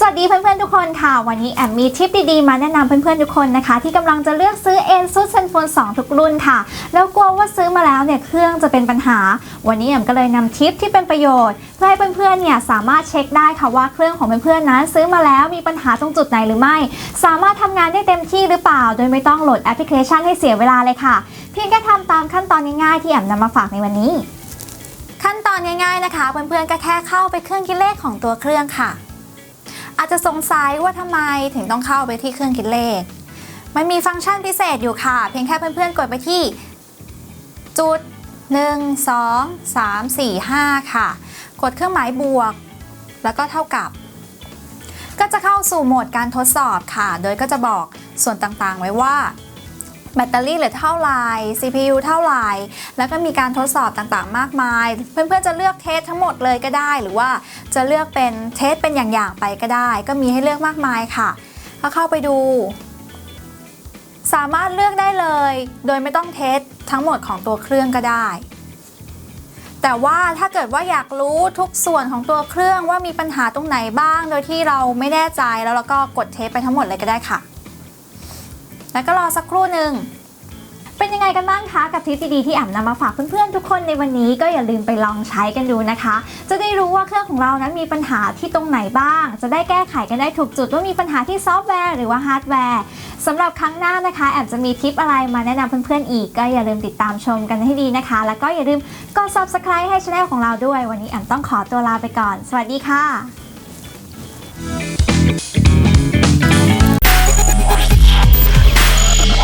สวัสดีเพื่อนๆทุกคนค่ะ วันนี้แอมมีทิปดีๆ มาแนะนำเพื่อนๆทุกคนนะคะ ที่กำลังจะเลือกซื้อ ASUS ZenFone 2 ทุกรุ่นค่ะ แล้วกลัวว่าซื้อมาแล้วเนี่ยเครื่องจะเป็นปัญหา วันนี้แอมก็เลยนำทิปที่เป็นประโยชน์ เพื่อให้เพื่อนๆเนี่ยสามารถเช็คได้ค่ะว่าเครื่องของเพื่อนๆนั้น ซื้อมาแล้วมีปัญหาตรงจุดไหนหรือไม่ สามารถทำงานได้เต็มที่หรือเปล่า โดยไม่ต้องโหลดแอปพลิเคชันให้เสียเวลาเลยค่ะ เพียงแค่ทำตามขั้นตอนง่ายๆที่แอมนำมาฝากในวันนี้ ขั้นตอนง่ายๆนะคะเพื่อนๆก็แค่เข้าไปเครื่องคิดเลขของตัวเครื่องค่ะ จจะสงสัยว่าทำไมถึงต้องเข้าไปที่เครื่องคิดเลข มันมีฟังก์ชันพิเศษอยู่ค่ะ เพียงแค่เพื่อนๆ กดไปที่ จุด 1 2 3 4 5 ค่ะ กดเครื่องหมายบวก แล้วก็เท่ากับ ก็จะเข้าสู่โหมดการทดสอบค่ะ โดยก็จะบอกส่วนต่างๆ ไว้ว่า แบตเตอรี่เหลือเท่าไหร่ CPU เท่าไหร่ แล้วก็มีการทดสอบต่างๆ มากมาย เพื่อนๆ จะเลือกเทสทั้งหมดเลยก็ได้ หรือว่าจะเลือกเป็นเทสเป็นอย่างๆ ไปก็ได้ ก็มีให้เลือกมากมายค่ะ ก็เข้าไปดู สามารถเลือกได้เลย โดยไม่ต้องเทสทั้งหมดของตัวเครื่องก็ได้ แต่ว่าถ้าเกิดว่าอยากรู้ทุกส่วนของตัวเครื่องว่ามีปัญหาตรงไหนบ้าง โดยที่เราไม่แน่ใจแล้วเราก็กดเทสไปทั้งหมดเลยก็ได้ค่ะ แล้วก็รอสักครู่หนึ่งเป็นยังไงกันบ้างคะกับทริปดีๆที่แอมนำมาฝากเพื่อนๆทุกคนในวันนี้ก็อย่าลืมไปลองใช้กันดูนะคะ จะได้รู้ว่าเครื่องของเรานั้นมีปัญหาที่ตรงไหนบ้าง จะได้แก้ไขกันได้ถูกจุดว่ามีปัญหาที่ซอฟต์แวร์หรือว่าฮาร์ดแวร์สำหรับครั้งหน้านะคะ แอมจะมีทิปอะไรมาแนะนำเพื่อนๆอีก ก็อย่าลืมติดตามชมกันให้ดีนะคะ แล้วก็อย่าลืมกด subscribe ให้ช anel ของเราด้วย วันนี้แอมต้องขอตัวลาไปก่อน สวัสดีค่ะ